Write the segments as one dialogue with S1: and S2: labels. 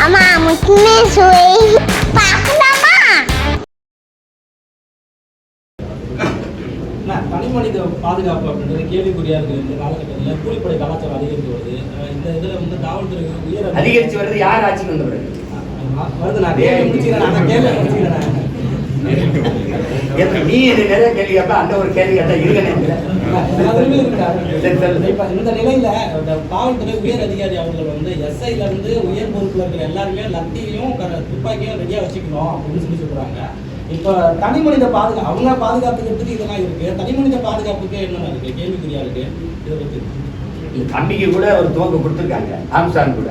S1: அம்மா முக்கியமே சுவை பார்க்கலாமா
S2: என்ன, தனி மனித பாதுகாப்பு அப்படின்றது கேள்விக்குறியா இருக்கு இந்த காலகட்டத்தில் கூலிப்படை கலாச்சாரம் அதிகரித்து வருது இந்த இதுல வந்து காவல்துறை உயர் அதிகாரி-
S3: அதிகரிச்சு வருது யார் ஆட்சிக்கு வந்த
S2: அஹ் வருது நான் கேள்வி முடிச்சுக்கிறேன் நான் கேள்வி முடிச்சுக்கிறேன்.
S3: நீ இது நிறைய கேள்வி கேட்ப அந்த ஒரு கேள்வி கேட்டா இருக்க
S2: இந்த நிலையில காவல்துறை உயர் அதிகாரி அவர்கள் வந்து எஸ்ஐல இருந்து உயர் பொறுப்புல இருக்கிற எல்லாருமே லத்தியும் துப்பாக்கியும் ரெடியா வச்சுக்கணும் அப்படின்னு சொல்லி சொல்றாங்க. இப்ப தனி மனித பாதுகாப்பு அவங்க பாதுகாத்துக்கிறதுக்கு இதெல்லாம் இருக்கு? தனி மனித பாதுகாப்புக்கு என்னென்ன இருக்கு? கேள்விக்குறியா இருக்கு? இதை பத்தி.
S3: தம்பிக்கு கூட ஒரு துவக்க கொடுத்துருக்காங்க. ஆம்சான் கூட.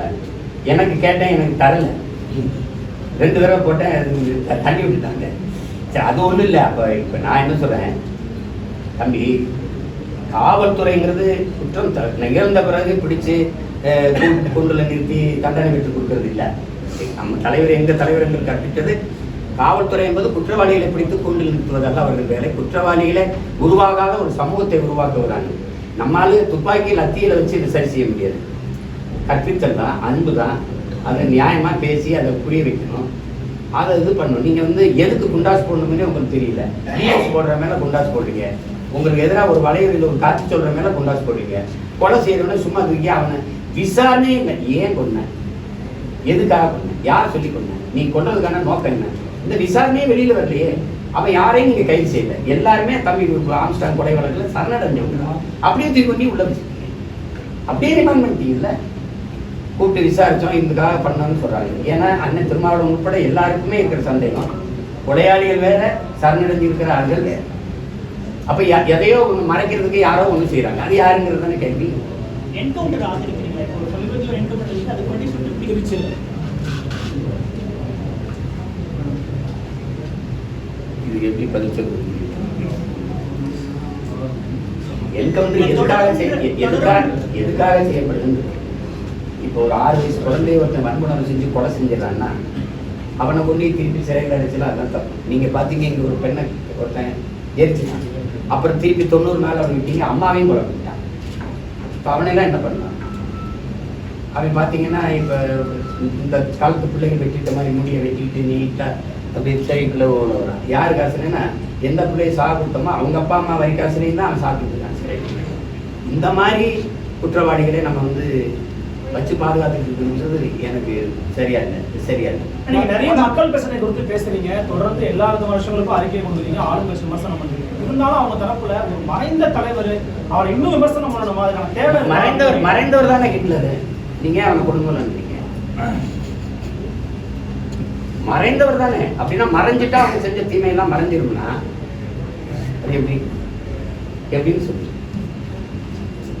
S3: எனக்கு கேட்டேன் எனக்கு தரல. ரெண்டு தடவை போட்டேன் தள்ளி விட்டுட்டாங்க. சரி அது ஒன்றும் இல்லை. அப்போ இப்போ நான் என்ன சொல்கிறேன் தம்பி காவல்துறைங்கிறது குற்றம் த- நிகழ்ந்த பிறகு பிடிச்சு அஹ், நிறுத்தி தண்டனை பெற்று கொடுக்கறது இல்லை. நம்ம தலைவர் எங்கள் தலைவர் என்று கற்பித்தது காவல்துறை என்பது குற்றவாளிகளை பிடித்து கூண்டில் நிறுத்துவதல்ல. அவர்கள் வேலை குற்றவாளிகளை உருவாகாத ஒரு சமூகத்தை உருவாக்குவதாங்க நம்மால துப்பாக்கி லத்தியில் வச்சு இதை சரி செய்ய முடியாது. கற்பித்தல் தான் அன்பு தான். அதை நியாயமாக பேசி அதை புரிய வைக்கணும். அதை இது பண்ணணும். நீங்கள் வந்து எதுக்கு குண்டாஸ் போடணும்னே உங்களுக்கு தெரியல. டிஎஸ் போடுற மேலே குண்டாஸ் போடுறீங்க. உங்களுக்கு எதிராக ஒரு வளையறில் ஒரு காட்சி சொல்கிற மேலே குண்டாஸ் போடுறீங்க. கொலை செய்யறவன சும்மா தூக்கி அவனை விசாரணை இல்லை. ஏன் கொண்டேன் எதுக்காக கொண்டேன் யார் சொல்லி கொண்டேன் நீ கொண்டதுக்கான நோக்கம் என்ன? இந்த விசாரணையே வெளியில் வரலையே. அவன் யாரையும் நீங்கள் கைது செய்யல. எல்லாருமே தம்பி ஆம்ஸ்டாங் கொலை வழக்கில் சரணடைஞ்சவங்க. அப்படியே தூக்கி பண்ணி உள்ள வச்சுருக்கீங்க அப்படியே ரிமாண்ட் பண்ணிட்டீங்கல்ல? கூப்பிட்டு விசாரிச்சோம் இதுக்காக பண்ணோம்னு சொல்றாங்க. ஏன்னா அண்ணன் திருமாவளவன் உட்பட எல்லாருக்குமே இருக்கிற சந்தேகம். கொலையாளிகள் வேற சரணடைஞ்சு இருக்கிற ஆள்கள் வேற. அப்ப எதையோ மறைக்கிறதுக்கு யாரோ ஒண்ணு செய்றாங்க. அது யாருங்கிறது தானே கேள்வி இது எப்படி பதில் சொல்றது என்கவுண்டர் எதுக்காக எதுக்காக எதுக்காக செய்யப்படுது இப்போ ஒரு ஆறு வயசு குழந்தைய ஒருத்தன் வன்புணர்வு செஞ்சு கொலை செஞ்சிடறான்னா அவனை கொண்டு திருப்பி சிறையில் அடைச்சலாம் அதான் தப்பு. நீங்க பார்த்தீங்க இங்கே ஒரு பெண்ணை ஒருத்தன் எரிச்சுட்டான் அப்புறம் திருப்பி தொண்ணூறு நாள் அவன் விட்டீங்க அம்மாவையும் கொலை பண்ணிட்டான். இப்போ அவனையெல்லாம் என்ன பண்ணான் அவன் பார்த்தீங்கன்னா இப்போ இந்த காலத்து பிள்ளைங்க வெட்டிட்ட மாதிரி முடியை வெட்டிட்டு நீட்டாக அப்படியே சிறைக்குள்ளே ஓட வரான். யார் காசுனா எந்த பிள்ளைய சாக கொடுத்தோமோ அவங்க அப்பா அம்மா வரி தான் அவன் சாப்பிட்டுருக்கான் சிறை இந்த மாதிரி குற்றவாளிகளை நம்ம வந்து வச்சு பாதுகாத்துக்கிட்டு எனக்கு சரியா இல்லை சரியா இல்லை.
S4: நீங்க நிறைய மக்கள் பிரச்சனை குறித்து பேசுறீங்க. தொடர்ந்து எல்லா வித வருஷங்களுக்கும் அறிக்கை கொடுக்குறீங்க. ஆளுங்கட்சி விமர்சனம் பண்றீங்க. இருந்தாலும் அவங்க தரப்புல ஒரு மறைந்த தலைவர் அவர் இன்னும் விமர்சனம் பண்ணணும்? மாதிரியான தேவை?
S3: மறைந்தவர் மறைந்தவர் தானே ஹிட்லர். நீங்க அவனை குடும்பம் நினைக்கிறீங்க? மறைந்தவர் தானே. அப்படின்னா மறைஞ்சிட்டா அவங்க செஞ்ச தீமையெல்லாம் மறைஞ்சிரும்னா அது எப்படி? எப்படின்னு சொல்லுங்க.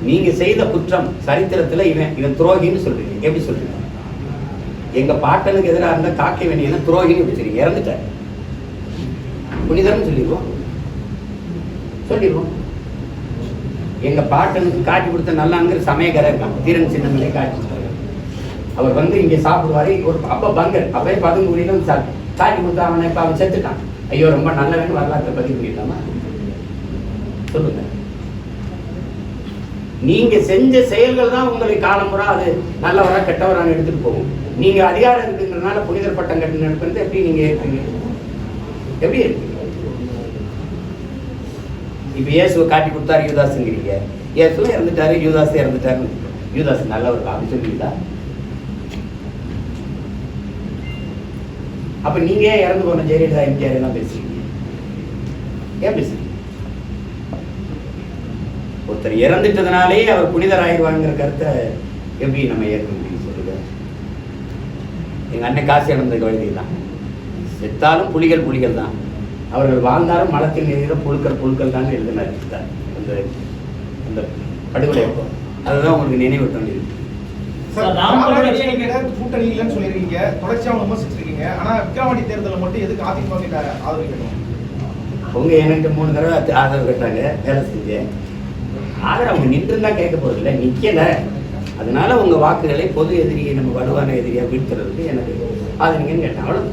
S3: நீங்க செய்த குற்றம் சரித்திரத்துல இவன் இவன் துரோகின்னு சொல்றீங்க. எப்படி சொல்றீங்க? எங்க பாட்டனுக்கு எதிராக இருந்த காக்க வேணியன துரோகின்னு வச்சிருக்கீங்க. இறந்துட்டார். புனிதர்னு சொல்லிடுவோம். சொல்லிடுவோம். எங்க பாட்டனுக்கு காட்டி கொடுத்த நல்லாங்கிற சமயக்காரர் இருக்காங்க. தீரன் சின்னமலை காட்டி கொடுத்தாரு. அவர் வந்து இங்க சாப்பிடுவாரு. ஒரு அப்ப பங்கர் அப்பவே பதுங்குடியில வந்து சாப்பிட்டு காட்டி கொடுத்தா அவனை இப்ப அவன் செத்துட்டான். ஐயோ ரொம்ப நல்லவன் வரலாற்றை பதிவு பண்ணிடலாமா? சொல்லுங்க. நீங்க செஞ்ச செயல்கள் தான் உங்களை காலம்புறா அது நல்லவரா கெட்டவரான எடுத்துட்டு போகும். நீங்க அதிகாரம் இருக்குங்கிறதுனால புனிதர் பட்டம் கட்டின நடக்கிறது எப்படி நீங்க ஏற்பீங்க எப்படி இருப்பீங்க இப்ப இயேசுவை காட்டி கொடுத்தாரு யூதாஸுங்கிறீங்க. இயேசுவும் இறந்துட்டாரு யூதாஸ் இறந்துட்டாரு யூதாஸ் நல்லவர் அப்படி சொல்லுவீங்களா? அப்ப நீங்க ஏன் இறந்து போன ஜெயலலிதா எம்ஜிஆர் எல்லாம் பேசுறீங்க? ஏன் பேசுறீங்க? ஒருத்தர் இறந்துட்டதுனாலே அவர் புனிதர் ஆயிடுவாங்கிற கருத்தை எப்படி நம்ம ஏற்க முடியும் சொல்லுங்க? எங்க அண்ணன் காசு இழந்த கவிதை தான் செத்தாலும் புலிகள் புலிகள் தான் அவர்கள் வாழ்ந்தாலும் மலத்தில் நிறைந்த புழுக்கள் புழுக்கள் தான் எழுதினார். அந்த அந்த படுகொலை அப்போ. அதுதான் உங்களுக்கு நினைவு
S5: கட்சியில கூட்டணி இல்லைன்னு சொல்லியிருக்கீங்க. தொடர்ச்சியா அவங்க விமர்சிச்சிருக்கீங்க. ஆனா விக்கிரவாண்டி தேர்தலில் மட்டும் எதுக்கு அதிமுக கிட்ட ஆதரிக்கணும்
S3: உங்க எனக்கு மூணு தடவை ஆதரவு கேட்டாங்க. வேலை செஞ்சேன். ஆதரவு அவங்க நின்று தான் கேட்க போறதில்ல. நிக்கல. அதனால உங்க வாக்குகளை பொது எதிரியை நம்ம வலுவான எதிரியா வீழ்த்துறதுக்கு எனக்கு ஆதரிங்கன்னு கேட்டேன். அவ்வளவு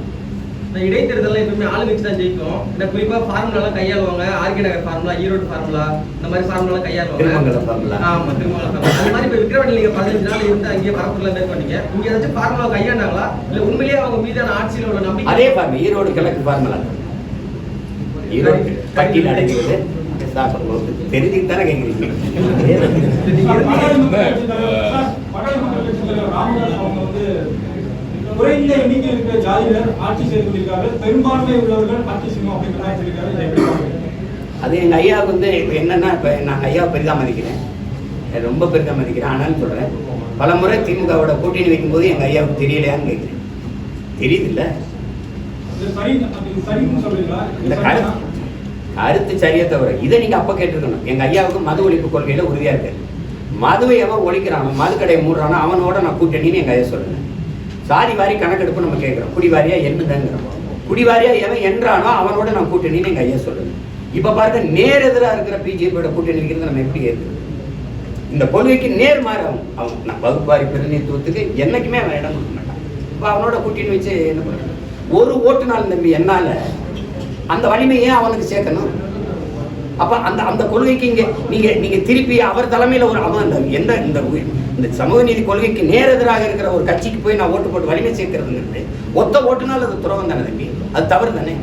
S6: இந்த இடைத்தேர்தலில் எப்பவுமே ஆளுங்கட்சி தான் ஜெயிக்கும் இந்த குறிப்பா ஃபார்முலாலாம் கையாளுவாங்க. RK Nagar formula Erode formula இந்த மாதிரி ஃபார்முலாலாம் கையாளுவாங்க.
S3: திருமங்கலம் formula.
S6: ஆமா திருமங்கலம் formula. அந்த மாதிரி இப்போ விக்ரவாண்டி நீங்க பதினஞ்சு நாள் இருந்து அங்கேயே பரப்புல மேற்கொண்டீங்க இங்க ஏதாச்சும் ஃபார்முலா கையாண்டாங்களா? இல்ல உண்மையிலேயே அவங்க மீதான ஆட்சியில் உள்ள நம்பிக்கை
S3: அதே ஃபார்ம் ஈரோடு கிழக்கு ஃபார்முலா ஈரோடு பட்டியல் சாப்பிடும்போது தெரிஞ்சுட்டு தானே கேட்குறீங்க
S7: குறைந்த இருக்கிற ஜாதியினர் ஆட்சி செய்து பெரும்பான்மை உள்ளவர்கள் ஆட்சி?
S3: அது எங்கள் ஐயாவுக்கு வந்து என்னன்னா இப்போ நான் ஐயாவை பெரிதாக மதிக்கிறேன் ரொம்ப பெரிதாக மதிக்கிறேன் ஆனாலும் சொல்கிறேன் பல முறை திமுகவோட கூட்டணி வைக்கும்போது எங்கள் ஐயாவுக்கு தெரியலையான்னு கேட்குறேன். தெரியுதுல்ல
S7: சரி
S3: இந்த
S7: சரியா?
S3: கருத்து கருத்து தவிர இதை நீங்க அப்ப கேட்டுருக்கணும். எங்க ஐயாவுக்கு மது ஒழிப்பு கொள்கையில உறுதியா இருக்கு. மதுவை எவன் ஒழிக்கிறானோ மது கடையை மூடுறானோ அவனோட நான் கூட்டணின்னு எங்க ஐயா சொல்லுங்க சாதி வாரி கணக்கெடுப்பு நம்ம கேட்கிறோம். குடிவாரியா என்னதுங்கிறோம் குடிவாரியா எவன் என்றானோ அவனோட நான் கூட்டணின்னு எங்க ஐயா சொல்லுங்க இப்ப பாருங்க நேர் எதிராக இருக்கிற பிஜேபியோட கூட்டணி இருக்கிறது நம்ம எப்படி ஏற்கிறது இந்த கொள்கைக்கு நேர் மாறு அவன் அவன் நான் வகுப்பாரி பிரதிநிதித்துவத்துக்கு என்னைக்குமே அவன் இடம் கொடுக்க மாட்டான். இப்போ அவனோட கூட்டணி வச்சு என்ன பண்ணுறான் ஒரு ஓட்டு நாள் தம்பி என்னால அந்த வலிமையை அவனுக்கு சேர்க்கணும். அப்ப அந்த அந்த கொள்கைக்கு இங்க நீங்க நீங்க திருப்பி அவர் தலைமையில ஒரு அவன் அந்த எந்த இந்த இந்த சமூக நீதி கொள்கைக்கு நேர் எதிராக இருக்கிற ஒரு கட்சிக்கு போய் நான் ஓட்டு போட்டு வலிமை சேர்க்கறதுங்கிறது ஒத்த ஓட்டுனால அது துறவம் தானே தம்பி? அது தவறு தானே?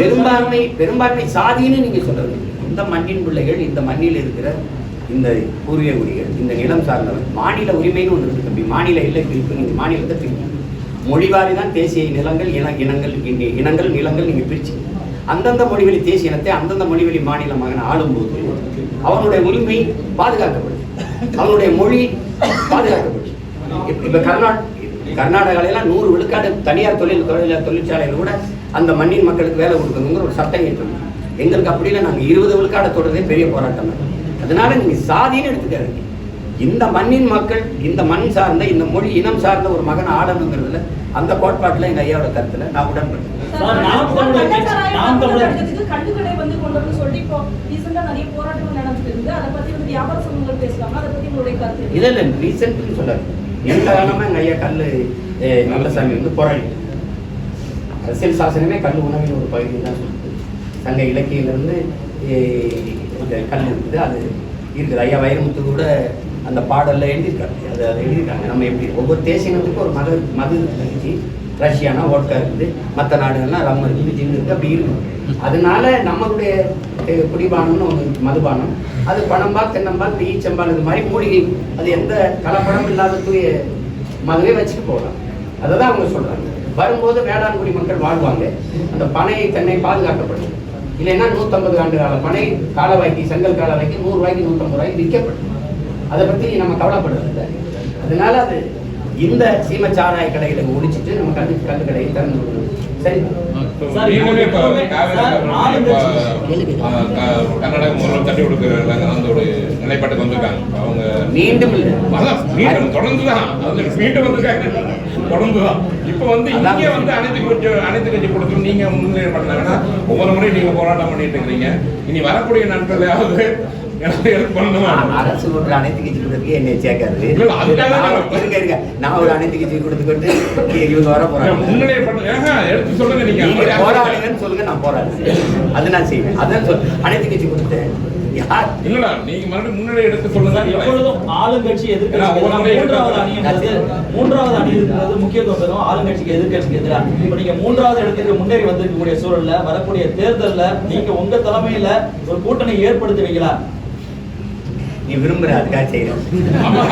S7: பெரும்பான்மை
S3: பெரும்பான்மை சாதின்னு நீங்க சொல்றது. இந்த மண்ணின் பிள்ளைகள் இந்த மண்ணில் இருக்கிற இந்த பூர்வீக குடிகள் இந்த நிலம் சார்ந்தவர் மாநில உரிமைன்னு ஒன்று இருக்கு தம்பி. மாநில இல்லை பிரிப்பு நீங்கள் மாநிலத்தை பிரிக்கணும். மொழிவாரி தான் தேசிய நிலங்கள் இன இனங்கள் இங்கே இனங்கள் நிலங்கள் நீங்கள் பிரிச்சு. அந்தந்த மொழிவழி தேசிய இனத்தை அந்தந்த மொழிவழி மாநிலமாக ஆளும்போது அவனுடைய உரிமை பாதுகாக்கப்படுது. அவனுடைய மொழி பாதுகாக்கப்படுது. இப்ப- கர்நாடக கர்நாடகால நூறு விழுக்காடு தனியார் தொழில் தொழில் தொழிற்சாலையில் கூட அந்த மண்ணின் மக்களுக்கு வேலை கொடுக்கணுங்கிற ஒரு சட்டம் ஏற்றணும் எங்களுக்கு அப்படி நாங்கள் இருபது விழுக்காடு தொடர்ந்தே பெரிய போராட்டம் தான். அதனால நீங்க சாதின்னு எடுத்துக்காதீங்க. இந்த மண்ணின் மக்கள் இந்த மண் சார்ந்த இந்த மொழி இனம் சார்ந்த ஒரு மகன் ஆடணுங்கிறதுல அந்த கோட்பாட்டில் எங்க ஐயாவோட கருத்துல நான் உடன்படுறேன்? இதில் இல்லை ரீசெண்ட்னு சொல்லாது. எந்த காலமாக எங்கள் ஐயா கல் நல்லசாமி வந்து போராடி அரசியல் சாசனமே கல் உணவின் ஒரு பகுதி தான் சொல்லுது. சங்க இலக்கியிலிருந்து கொஞ்சம் கல் இருக்குது. அது இருக்குது. ஐயா வைரமுத்து கூட அந்த பாடல்ல எழுதியிருக்காங்க அது அதை எழுதியிருக்காங்க. நம்ம எப்படி ஒவ்வொரு தேசியத்துக்கும் ஒரு மது மது இருந்துச்சு ரஷ்யானா ஓட்கா இருக்குது. மற்ற நாடுகள்லாம் ரம் இருக்குது ஜின் இருக்குது. அப்படி இருக்குது அதனால நம்மளுடைய குடிபானம்னு ஒன்று மதுபானம். அது பணம்பால் தென்னம்பால் இந்த ஈச்சம்பால் இது மாதிரி மூலிகை அது எந்த கலப்படம் இல்லாத தூய மதுவே வச்சுட்டு போகலாம். அதை தான் அவங்க சொல்றாங்க. வரும்போது வேளாண்குடி மக்கள் வாழ்வாங்க. அந்த பனை தென்னை பாதுகாக்கப்படும் இல்லைன்னா நூற்றம்பது ஆண்டு கால பனை காலவாய்க்கு செங்கல் காலவாய்க்கு நூறு ரூபாய்க்கு நூற்றம்பது ரூபாய்க்கு விற்கப்படும். அதை பற்றி நம்ம கவலைப்படுறதில்லை. அதனால அது இந்த சீம சாராய கடைகளை முடிச்சிட்டு நம்ம கல்லு கல்லு கடையை திறந்து விடணும். சரி?
S8: கர்நாடக முதல்வர் தட்டி கொடுக்குறாங்க அந்த ஒரு நிலைப்பாட்டுக்கு வந்திருக்காங்க. அவங்க
S3: மீண்டும் இல்லை.
S8: அதான் மீண்டும் தொடர்ந்து தான் அது மீண்டும் வந்திருக்காங்க. தொடர்ந்து தான் இப்போ வந்து இங்கே வந்து அனைத்து கட்சி அனைத்து கட்சி கொடுத்து நீங்க முன்னிலை பண்ணாங்கன்னா ஒவ்வொரு முறையும் நீங்க போராட்டம் பண்ணிட்டு இருக்கிறீங்க. இனி வரக்கூடிய நாட்களையாவது
S3: அரசு அனைத்து கட்சி கொடுத்துருக்கு என்னை சேர்க்காது. இருங்க இருங்க. நான் ஒரு அனைத்து கட்சி கொடுத்துக்கிட்டு இவங்க வர போறாங்க.
S8: சொல்லுங்க நீங்க.
S3: போராடுங்கன்னு சொல்லுங்க நான் போராடுறேன் அது நான் செய்வேன். அதான் சொல் அனைத்து கட்சி கொடுத்தேன்.
S8: இல்லடா நீங்க மறுபடியும் எடுத்து சொல்லுங்க.
S2: எப்பொழுதும் ஆளுங்கட்சி எதிர்கட்சி மூன்றாவது அணி மூன்றாவது அணி இருக்கிறது முக்கியத்துவம் பெறும். ஆளுங்கட்சிக்கு எதிர்கட்சிக்கு எதிராக. இப்ப நீங்க மூன்றாவது இடத்துக்கு முன்னேறி வந்திருக்கக்கூடிய சூழல்ல வரக்கூடிய தேர்தல்ல நீங்க உங்க தலைமையில ஒரு கூட்டணி ஏற்படுத்துவீங்களா
S3: நீ விரும்புற அதுக்காக செய்யறேன்
S8: ஆமா.